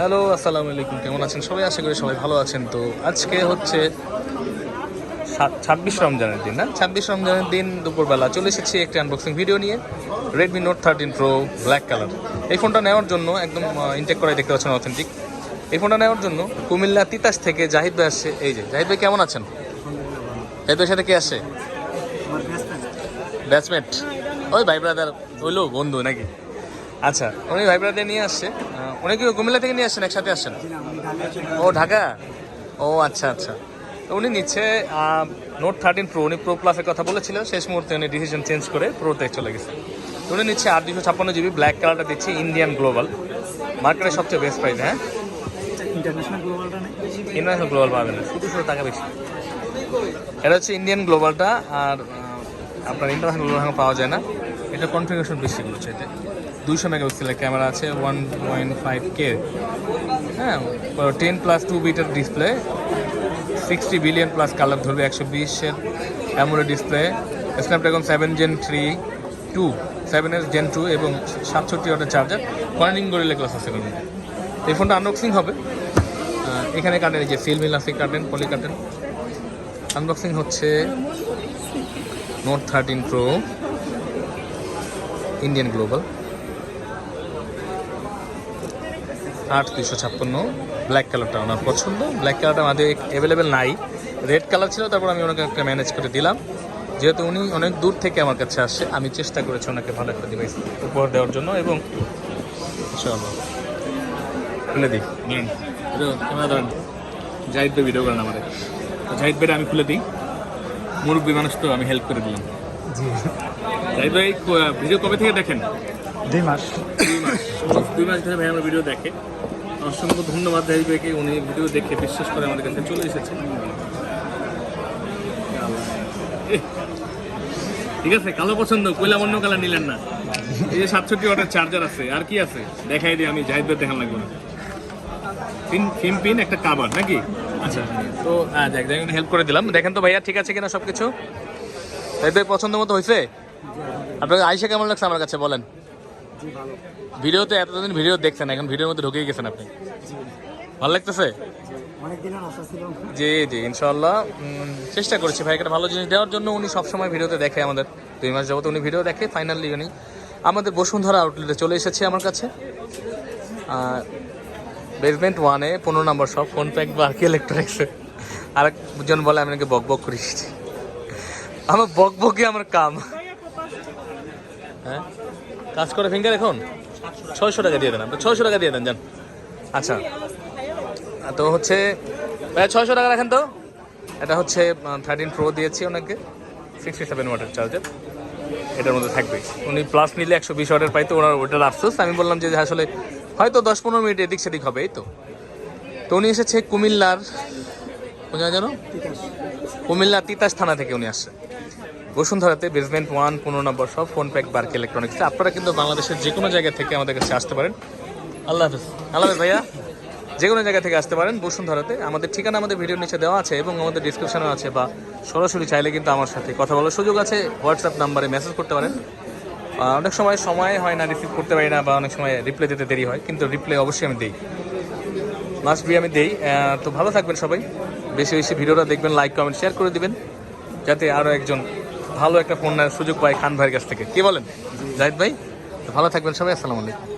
Hello আসসালামু আলাইকুম। কেমন আছেন সবাই? আশা করি সবাই ভালো আছেন। তো আজকে হচ্ছে ছাব্বিশ রমজানের দিন না? ছাব্বিশ রমজানের দিন দুপুরবেলা চলে এসেছি একটি আনবক্সিং ভিডিও নিয়ে। Redmi note thirteen pro black colour এই ফোনটা নেওয়ার জন্য একদম ইনটেক করাই দেখতে পাচ্ছেন অথেন্টিক এই ফোনটা নেওয়ার জন্য কুমিল্লা তিতাস থেকে জাহিদ ভাই আসছে। এই যে জাহিদ ভাই কেমন আছেন? জাহিদ ভাইয়ের সাথে কে আসছে? ব্যাচমেট ওই ভাই ব্রাদার হইল বন্ধু নাকি? আচ্ছা উনি ভাই ব্রাদার নিয়ে আসছে। উনি কি কুমিল্লা থেকে নিয়ে আসছেন একসাথে আসছেন? ও ঢাকা? ও আচ্ছা আচ্ছা। তো উনি নিচ্ছে নোট থার্টিন প্রো উনি প্রো প্লাসের কথা বলেছিল। শেষ মুহূর্তে উনি ডিসিশন চেঞ্জ করে প্রোতে চলে গেছে। তো উনি নিচ্ছে আট দুশো ছাপ্পান্ন জিবি ব্ল্যাক কালারটা দিচ্ছে ইন্ডিয়ান গ্লোবাল মার্কেটের সবচেয়ে বেস্ট প্রাইস হ্যাঁ? ইন্টারন্যাশনাল গ্লোবালটা ইন্টারন্যাশনাল গ্লোবাল পাবেন না। শুধু শুধু টাকা বেশি। এটা হচ্ছে ইন্ডিয়ান গ্লোবালটা আর আপনার ইন্টারন্যাশনাল গ্লোবাল পাওয়া যায় না। এটা কনফিগারেশন বেশি বলছে এতে। দুইশো মেগাপিক্সেলের ক্যামেরা আছে ওয়ান পয়েন্ট ফাইভ কে হ্যাঁ ten plus two bitter display sixty billion plus colour ধরবে একশো বিশের AMOLED display Snapdragon seven gen three two সেভেনের জেন টু এবং সাতষট্টি ওয়াটের চার্জার কর্নিং গরিলে গ্লাস আছে এই ফোনটা আনবক্সিং হবে। এখানে কাটেন, এই যে সিল আছে, কাটেন পলি কাটেন। আনবক্সিং হচ্ছে note thirteen pro Indian global আট দুশো ছাপ্পান্ন। ব্ল্যাক কালারটা ওনার পছন্দ। ব্ল্যাক কালারটা আমাদের অ্যাভেলেবেল নাই। রেড কালার ছিল তারপর আমি ওনাকে একটা ম্যানেজ করে দিলাম। যেহেতু উনি অনেক দূর থেকে আমার কাছে আসছে আমি চেষ্টা করেছি ওনাকে ভালো একটা ডিভাইস উপহার দেওয়ার জন্য এবং চলো খুলে দিই। জাহিদ ভাই ভিডিও করেন আমাদের। তো জাহিদ ভাইটা আমি খুলে দিই। মুরব্বী মানুষ তো আমি হেল্প করে দিলাম। জি। জাহিদ ভাই ভিডিও কবে থেকে দেখেন? দুই মাস। দুই মাস। দুই মাস ধরে ভাই আমার ভিডিও দেখে। অসংখ্য ধন্যবাদ জাহিদ ভাইকে উনি ভিডিও দেখে বিশ্বাস করে আমাদের কাছে চলে এসেছে। এহ, ঠিক আছে কালো পছন্দ কইলাম অন্য কালার নিলেন না। এই যে সাতষট্টি ওয়াটের চার্জার আছে আর কি আছে? দেখাই দিই আমি জাহিদ ভাই দেখান লাগবে না। পিন পিন পিন একটা কাবার নাকি? আচ্ছা তো হ্যাঁ দেখ দেখ হেল্প করে দিলাম। দেখেন তো ভাইয়া ঠিক আছে কিনা সব কিছু জাহিদ ভাই পছন্দ মতো হয়েছে আপনাকে আইসা কেমন লাগছে আমার কাছে বলেন। ভিডিওতে এতদিন ভিডিও দেখছেন এখন ভিডিওর মধ্যে ঢুকেই গেছেন আপনি। ভালো লাগতেছে? জি জি ইনশাল্লাহ চেষ্টা করছি ভাই একটা ভালো জিনিস দেওয়ার জন্য। উনি সবসময় ভিডিওতে দেখে আমাদের। দুই মাস যাবত উনি ভিডিও দেখে ফাইনালি উনি আমাদের বসুন্ধরা আউটলেটে চলে এসেছে আমার কাছে। বেসমেন্ট ওয়ানে পনেরো নম্বর সব ফোন প্যাক বা আরকি ইলেকট্রনিক্সে আরেকজন বলে আমি নাকি বক বক করি আমার বক বকই আমার কাম। হ্যাঁ? কাজ করে ফিঙ্গার এখন? ছয়শো টাকা দিয়ে দেন আপনি। ছয়শো টাকা দিয়ে দেন, যান। আচ্ছা। তো হচ্ছে ভাই ছয়শো টাকা রাখেন তো? এটা হচ্ছে থার্টিন প্রো দিয়েছি ওনাকে। সিক্সটি সেভেন ওয়াটের চার্জার এটার মধ্যে থাকবে উনি প্লাস নিলে একশো বিশ ওয়াটের পাইতো, ওনার ওটার আফসোস। আমি বললাম যে আসলে হয়তো দশ পনেরো মিনিট এদিক সেদিক হবে, এই তো। তো উনি এসেছে কুমিল্লার, কোথায় জানো কুমিল্লা তিতাস থানা থেকে উনি আসছে। বসুন্ধরাতে বেসমেন্ট ওয়ান পনেরো নম্বর সব ফোন প্যাক বার্ক ইলেকট্রনিক্স আপনারা কিন্তু বাংলাদেশের যে কোনো জায়গা থেকে আমাদের কাছে আসতে পারেন। আল্লাহ হাফিজ। আল্লাহ হাফিজ ভাইয়া যে কোনো জায়গা থেকে আসতে পারেন বসুন্ধরাতে। আমাদের ঠিকানা আমাদের ভিডিওর নিচে দেওয়া আছে এবং আমাদের ডিসক্রিপশনেও আছে বা সরাসরি চাইলে কিন্তু আমার সাথে কথা বলার সুযোগ আছে। হোয়াটসঅ্যাপ নাম্বারে মেসেজ করতে পারেন। অনেক সময় সময় হয় না রিসিভ করতে পারি না বা অনেক সময় রিপ্লাই দিতে দেরি হয় কিন্তু রিপ্লাই অবশ্যই আমি দিই। মাস্ট বি আমি দিই। তো ভালো থাকবেন সবাই। বেশি বেশি ভিডিওটা দেখবেন লাইক কমেন্ট শেয়ার করে দিবেন যাতে আরও একজন ভালো একটা পণ্যের সুযোগ পায় খান ভাইয়ের কাছ থেকে। কি বলেন? জাহিদ ভাই ভালো থাকবেন সবাই আসসালামু আলাইকুম।